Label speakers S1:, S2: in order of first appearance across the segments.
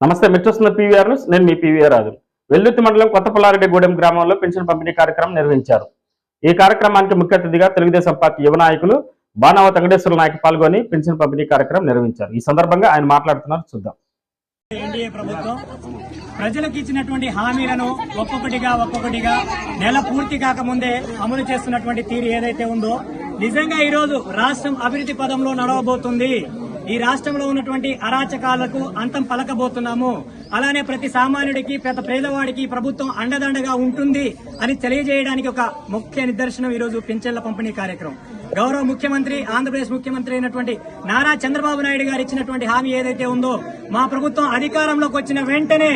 S1: నమస్తే మీరు చూస్తున్న పీవీఆర్ న్యూస్. నేను మీ పీవీఆర్ రాజు. వెల్లుత్తి మండలం కొత్తపల్లారెడ్డిగూడెం గ్రామంలో పెన్షన్ పంపిణీ కార్యక్రమం నిర్వహించారు. ఈ కార్యక్రమానికి ముఖ్య అతిథిగా తెలుగుదేశం పార్టీ యువ నాయకులు బాణావ వెంకటేశ్వర నాయక్ పాల్గొని పెన్షన్ పంపిణీ కార్యక్రమం నిర్వహించారు. ఈ సందర్భంగా ఆయన మాట్లాడుతున్నారు. చూద్దాం.
S2: ఎన్డీఏ ప్రభుత్వం ప్రజలకు ఇచ్చినటువంటి హామీలను ఒక్కొక్కటిగా ఒక్కొక్కటిగా నెల పూర్తి కాకముందే అమలు చేస్తున్నటువంటి తీరు ఏదైతే ఉందో నిజంగా ఈ రోజు రాష్ట్రం అభివృద్ధి పదంలో నడవబోతుంది. ఈ రాష్ట్రంలో ఉన్నటువంటి అరాచకాలకు అంతం పలకబోతున్నాము. అలానే ప్రతి సామాన్యుడికి ప్రతి పేదవాడికి ప్రభుత్వం అండదండగా ఉంటుంది అని తెలియజేయడానికి ఒక ముఖ్య నిదర్శనం ఈరోజు పింఛన్ల పంపిణీ కార్యక్రమం. గౌరవ ముఖ్యమంత్రి ఆంధ్రప్రదేశ్ ముఖ్యమంత్రి అయినటువంటి నారా చంద్రబాబు నాయుడు గారు ఇచ్చినటువంటి హామీ ఏదైతే ఉందో మా ప్రభుత్వం అధికారంలోకి వచ్చిన వెంటనే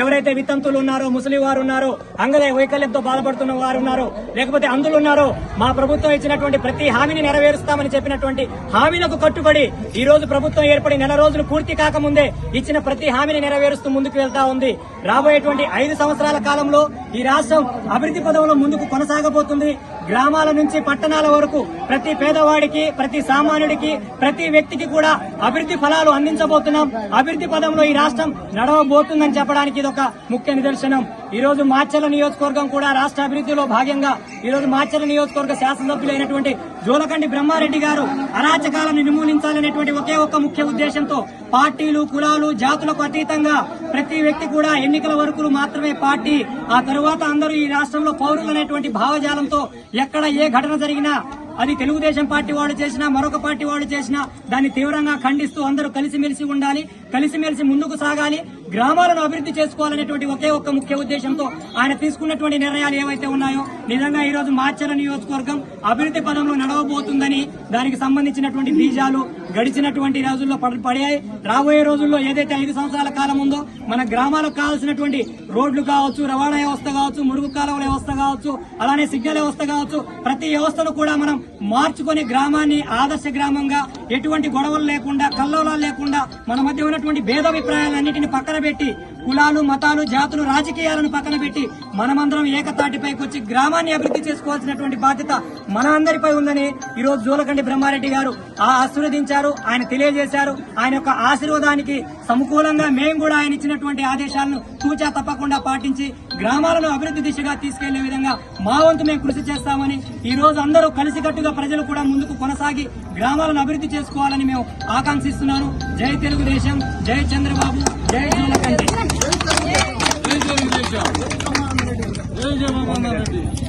S2: ఎవరైతే వితంతులు ఉన్నారో ముసలి వారు ఉన్నారో అంగదే వైకల్యంతో బాధపడుతున్న వారు ఉన్నారో లేకపోతే అందులు ఉన్నారో మా ప్రభుత్వం ఇచ్చినటువంటి ప్రతి హామీని నెరవేరుస్తామని చెప్పినటువంటి హామీలకు కట్టుబడి ఈ రోజు ప్రభుత్వం ఏర్పడి నెల రోజులు పూర్తి కాకముందే ఇచ్చిన ప్రతి హామీని నెరవేరుస్తూ ముందుకు వెళ్తా ఉంది. రాబోయేటువంటి ఐదు సంవత్సరాల కాలంలో ఈ రాష్ట్రం అభివృద్ధి పదంలో ముందుకు కొనసాగబోతుంది. గ్రామాల నుంచి పట్టణాల వరకు ప్రతి పేదవాడికి ప్రతి సామాన్యుడికి ప్రతి వ్యక్తికి కూడా అభివృద్ధి ఫలాలు అందించబోతున్నాం. అభివృద్ధి పదంలో ఈ రాష్ట్రం నడవబోతుందని చెప్పడానికి ఇది ఒక ముఖ్య నిదర్శనం. ఈ రోజు మాచర్ల నియోజకవర్గం కూడా రాష్ట్ర అభివృద్ధిలో భాగంగా ఈ రోజు మాచర్ల నియోజకవర్గ శాసనసభ్యులైనటువంటి జోలకండి బ్రహ్మారెడ్డి గారు అరాచకాలను నిర్మూలించాలనేటువంటి ఒకే ఒక్క ముఖ్య ఉద్దేశంతో పార్టీలు కులాలు జాతులకు అతీతంగా ప్రతి వ్యక్తి కూడా ఎన్నికల వరకు మాత్రమే పార్టీ ఆ తరువాత అందరూ ఈ రాష్ట్రంలో పౌరులు అనేటువంటి భావజాలంతో ఎక్కడ ఏ ఘటన జరిగినా అది తెలుగుదేశం పార్టీ వాళ్ళు చేసినా మరొక పార్టీ వాళ్ళు చేసినా దాన్ని తీవ్రంగా ఖండిస్తూ అందరూ కలిసిమెలిసి ఉండాలి కలిసిమెలిసి ముందుకు సాగాలి. గ్రామాలను అభివృద్ధి చేసుకోవాలనేటువంటి ఒకే ఒక్క ముఖ్య ఉద్దేశంతో ఆయన తీసుకున్నటువంటి నిర్ణయాలు ఏవైతే ఉన్నాయో నిజంగా ఈ రోజు మార్చల నియోజకవర్గం అభివృద్ధి పదంలో నడవబోతుందని దానికి సంబంధించినటువంటి బీజాలు గడిచినటువంటి రోజుల్లో పడ- పడాయి. రాబోయే రోజుల్లో ఏదైతే ఐదు సంవత్సరాల కాలం ఉందో మన గ్రామాలకు కావాల్సినటువంటి రోడ్లు కావచ్చు రవాణా వ్యవస్థ కావచ్చు మురుగు కాలువల వ్యవస్థ కావచ్చు అలానే సిగ్నల్ వ్యవస్థ కావచ్చు ప్రతి వ్యవస్థను కూడా మనం మార్చుకొని గ్రామాన్ని ఆదర్శ గ్రామంగా ఎటువంటి గొడవలు లేకుండా కల్లోలాలు లేకుండా మన మధ్య ఉన్నటువంటి భేదాభిప్రాయాలన్నింటినీ పక్కన పెట్టి కులాలు మతాలు జాతులు రాజకీయాలను పక్కన పెట్టి మనమందరం ఏకతాటిపైకి వచ్చి గ్రామాన్ని అభివృద్ధి చేసుకోవాల్సినటువంటి బాధ్యత మన అందరిపై ఉందని ఈరోజు జోలకండి బ్రహ్మారెడ్డి గారు ఆ ఆశీర్వదించారు ఆయన తెలియజేశారు ఆయన యొక్క ఆశీర్వాదానికి సమకూలంగా మేము కూడా ఆయన ఇచ్చినటువంటి ఆదేశాలను తూచా తప్పకుండా పాటించి గ్రామాలను అభివృద్ధి దిశగా తీసుకెళ్ళే విధంగా మా వంతు మేము కృషి చేస్తామని ఈ రోజు అందరూ కలిసికట్టుగా ప్రజలు కూడా ముందుకు కొనసాగి గ్రామాలను అభివృద్ధి చేసుకోవాలని మేము ఆకాంక్షిస్తున్నాను. జై తెలుగుదేశం జై చంద్రబాబు జై జోలకండి.
S3: జై జగన్మోహన్ రెడ్డి